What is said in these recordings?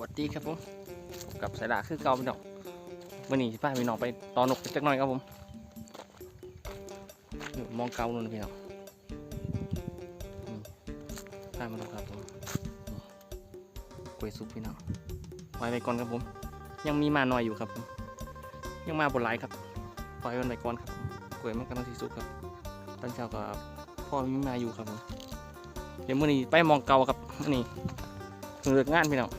วัสดีครับผมกับสายดาคือเก่าพี่น้องวันนี้สิพาพี่น้องไปตอนนกจักหน่อยครับผมมองเก่านู่นพี่น้องนี่พามาดูครับผมกล้วยซุปพี่น้องปล่อยไปก่อนครับผม ยังมีมาหน่อยอยู่ครับผมยังมาบนไลายครับปล่อยมันไปก่อนครับกล้วยมันกำลังสีสุกครับตอนเช้าก็พ่อมีมาอยู่ครับผมเดี๋ยวมื่อนี้ไปมองเก่าครับมื่อนี้เพิ่งเลิกงานพี่น้อง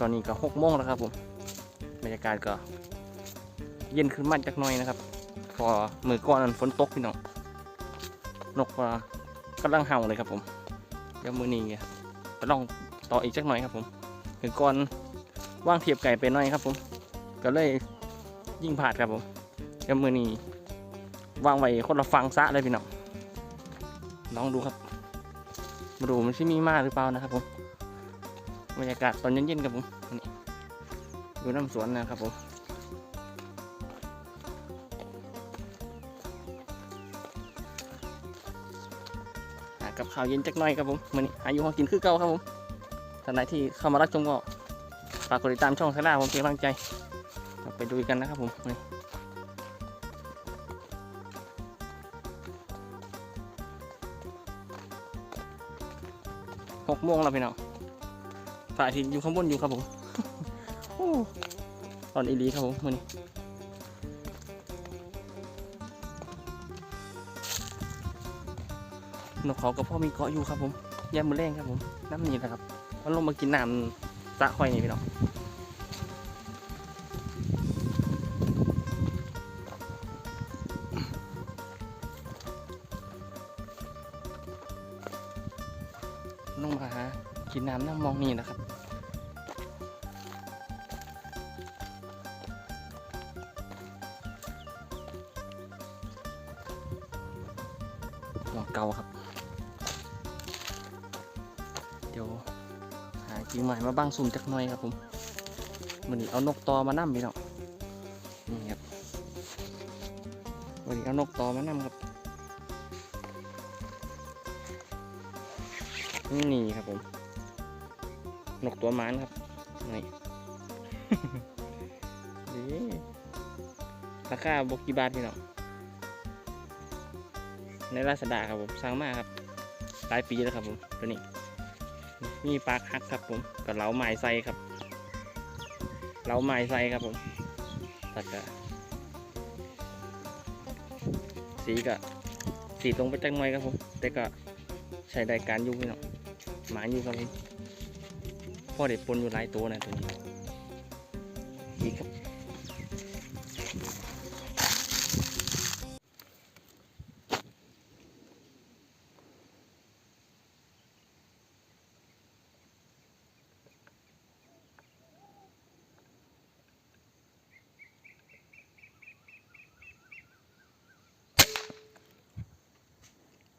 ตอนนี้ก็หกโมงแล้วครับผมบรรยากาศก็ เย็นขึ้นมาจักหน่อยนะครับ พอมือก้อนนั้นฝนตกพี่น้องนกกำลังเห่าเลยครับผมเดี๋ยวมือนี้จะลองต่ออีกจักหน่อยครับผมมือก้อนว่างเทียบไก่ไปหน่อยครับผม ก็เลยยิ่งผาดครับผมเดี๋ยวมือนี้วางไว้คนละฟังซะเลยพี่น้องลองดูครับมาดูมันชิมีมาหรือเปล่านะครับผม บรรยากาศตอนเย็นๆครับผมนี่อยู่น้ำสวนนะครับผมหากับข้าวเย็นจักหน่อยครับผมมือนี้หาอยู่ห้องกินคือเก่าครับผมท่านไหนที่เข้ามารับชมก็ฝากกดติดตามช่องสาราผมเป็นกำลังใจ ไปดูกันนะครับผมนี่หกโมงแล้วพี่น้อง พระอาทิตย์อยู่ข้างบนอยู่ครับผมโอ้ตอนอีรีครับผมมือนี้นกเขากับพ่อมีเกาะอยู่ครับผมแย่มือแรงครับผมน้ำนี่นะครับมันลงมากินน้ำสะค่อยนี่พี่น้องลงมาหากินน้ำน้ำมองนี่นะครับ ดี๋ยวหากิ่งใหม่มาบ้างซุ่มจักหน่อยครับผมวันนี้เอานกตอมานั่มพี่น้องนี่ครับวันนี้เอานกตอมานั่มครับนี่ครับผม นกตัวมานครับนี่นี่ราคาบกี่บาทพี่น้องในราษฎาครับผมสร้างมากครับหลายปีแล้วครับผมตัวนี้ มีปลากฮักครับผมกับเหลาไม้ไซครับเหลาไม้ไซครับผมตัดกะสีก็สีตรงไปจังไงครับผมแต่ก็ใช้ได้การอยู่พี่น้องหมาอยู่ครับผมพ่อเด็ดปนอยู่หลายตัวนะตัวนี้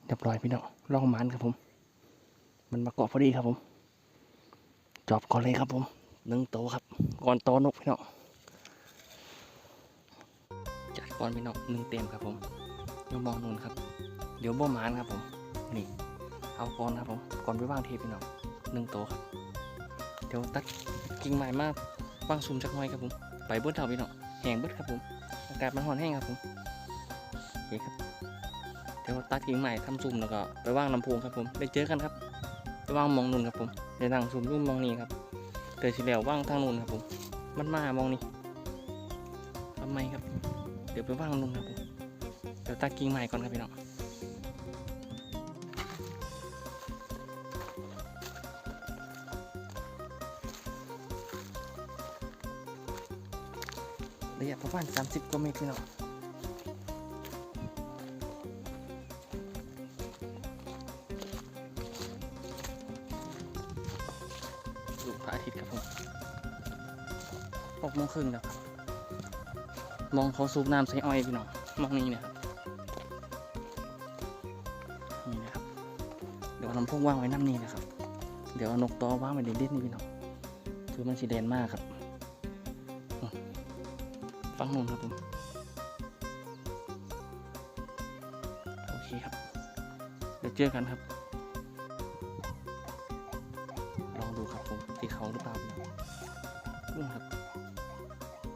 เรียบร้อยพี่น้องลองมันครับผม มันมาเกาะพอดีครับผม จอบก่อนเลยครับผมหนึ่งโตครับ ก่อนโตวนกพี่น้องจัดก่อนพี่น้องหนึ่งเต็มครับผมเดี๋ยวมองนู่นครับ เดี๋ยวบ่หมานครับผม นี่ เอาก่อนครับผม ก่อนไปว่างเทพี่น้องหนึ่งโตครับ เดี๋ยวตัดกิ่งไม้มาว่างซุ่มจักหน่อยครับผม ไปเบิดเท่าพี่น้องแห้งเบิดครับผม อากาศมันร้อนแห้งครับผมโอเคครับ ดี๋ยวตัดกิ่งใหม่ทำซุ่มแล้วก็ไปว่างลำโพงครับผมได้เจอกันครับ ไปว่างมองนู่นครับผมเดี๋ยวนั่งซุ่มรุ่มมองนี่ครับเกิดสิแล้วว่างทางนู่นครับผมมันมามองนี่ทำไมครับ เดี๋ยวไปว่างนู่นครับผมเดี๋ยวตัดกิ่งใหม่ก่อนครับพี่น้องระยะประมาณ30กว่าเมตรพี่น้อง ระอาทิตย์ครับผมหกโมงครึ่งแล้วครับ มองเขาสูบน้ำใส่อ้อยพี่น้องมองนี่นะครับ นี่นะครับ เดี๋ยวเอาลำโพงว่างไว้น้ำนี่นะครับ เดี๋ยวเอานกตอว่างไว้เด่นๆนี่พี่น้อง คือมันสีแดนมากครับ ฟังนู่นครับผม โอเคครับ เดี๋ยวเจอกันครับ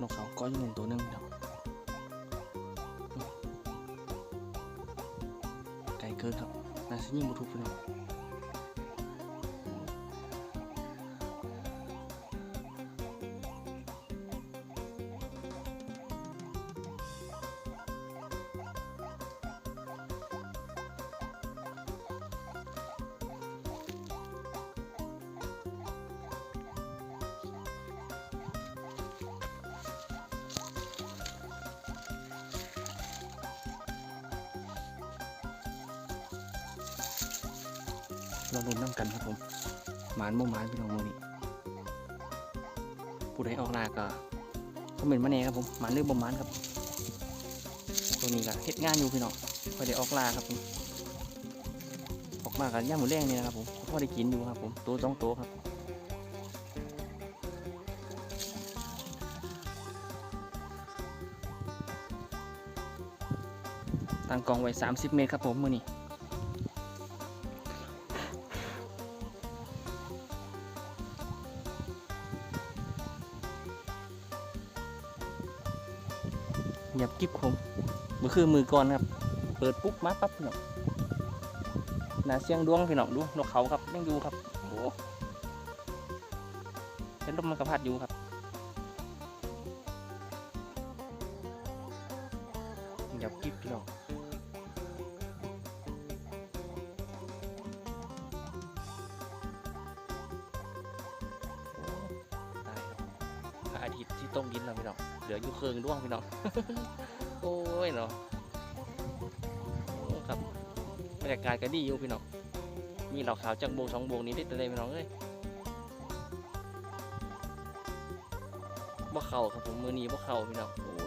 นกเขาก็ยังเห็นตัวหนึงพี่น้องอืมไก่เกินครับน่าจะยิงบุทุกพี่น้อง เราลุ้นน้ำกันครับผมหมานบ่หมานพี่น้องมือนี้ผู้ใดออกลาก็คอมเมนต์มาแน่ครับผมหมานหรือบ่หมานครับ ตัวนี้ก็เฮ็ดงานอยู่พี่น้องพอได้ออกลาครับผมออกมากันย่างหมูแดงนี่นะครับผมพอได้กินอยู่ครับผมตัวสองตัวครับตั้งกองไว้ 30 เมตรครับผมมือนี้ เงียบกิ๊บผมมือคือมือก่อนครับ เปิดปุ๊บมาปั๊บพี่น้องหนาเสียงดวงพี่น้องดูนกเขาครับยังอยู่ครับโอ้เป็นลมมันกระพัดอยู่ครับเงียบกิ๊บพี่น้องตายครับพระอาทิตย์ที่ต้องดินเราพี่น้อง เหลืออยู่เครื่องด้วงพี่น้อง โอ้ยเนาะครับบรรยากาศก็ดีอยู่พี่น้อง มีเหล่าขาวจากโบงสองโบงนี้ได้แต่เลยพี่น้องเอ้ยบ่เข่าครับผมมือนี้บ่เข่าพี่น้องโอ้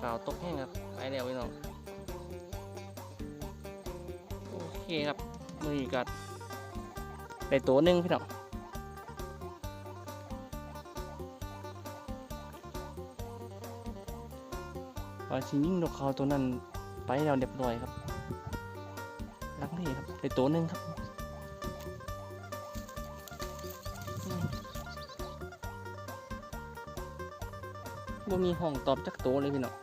ข่าวตกแห้งครับ ไปแล้วพี่น้อง โอเคครับมือกัดได้ตัวหนึ่งพี่น้องปลาชิงยิ่งนกเขาตัวนั้นไปแล้วเรียบร้อยครับลักเล่ครับได้ตัวหนึ่งครับบ่มีห้องตอบจักโตเลยพี่น้อง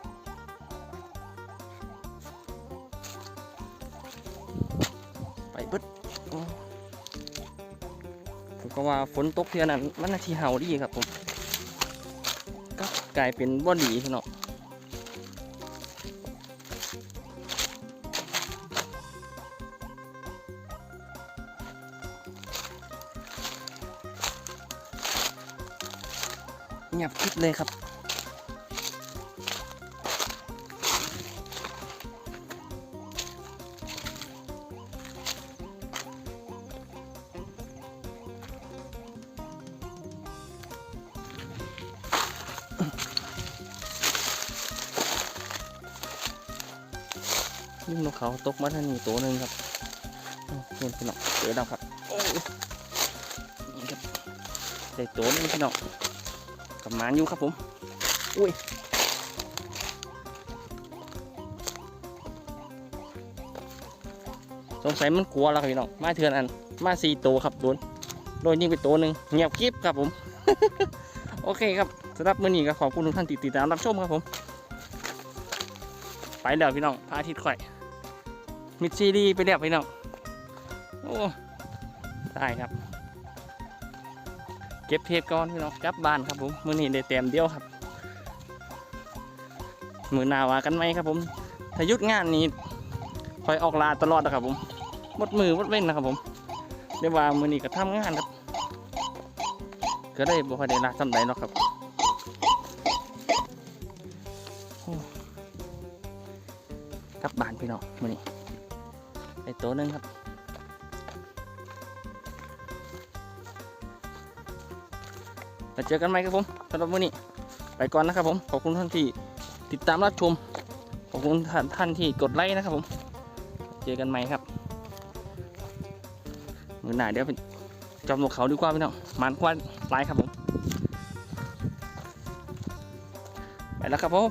ไปเบิดผมก็ว่าฝนตกเทื่อนั้นมันนาทีเห่าดีครับผมก็กลายเป็นบ่ดีพี่น้องเงียบคิดเลยครับ ยิ่งนกเขาตกมาท่านนี่ตัวหนึ่งครับเห็นพี่น้องเจอแล้วครับโอ้ยนี่ครับได้ตัวนึงพี่น้องกับมานอยู่ครับผม อุ้ยสงสัยมันกลัวแล้วครับพี่น้องมาเถื่อนอันมาสี่ตัวครับโดนโดนยิงไปตัวหนึ่งเงียบกริบครับผม โอเคครับสำหรับมื้อนี้ก็ขอบคุณทุกท่านติดตามรับชมครับผม ไปแล้วพี่น้องพระอาทิตย์ข่อย มิดซีดีไปแล้วพี่น้องโอ้ได้ครับ เก็บเทปก่อนพี่น้องกลับบ้านครับผมมือนี้ได้เต็มเดียวครับ มือหนาวากันไหมครับผมถ้ายุดงานนี้คอยออกลาตลอดนะครับผมหมดมือหมดเว้นนะครับผมเรียกว่ามือนี้ก็ทำงานครับ ก็ได้บ่ค่อยได้ลาสำใดเนาะครับกลับบ้านพี่น้องมือนี้ ไปตัวนึ่งครับแล้วเจอกันใหม่ครับผมสำหรับวันนี้ ไปก่อนนะครับผม ขอบคุณท่านที่ติดตามรับชม ขอบคุณท่านที่กดไลค์นะครับผม เจอกันใหม่ครับ มือหนาเดี๋ยวไปจอมนกเขาดีกว่าพี่น้องมันควันลายครับผม ไปแล้วครับผม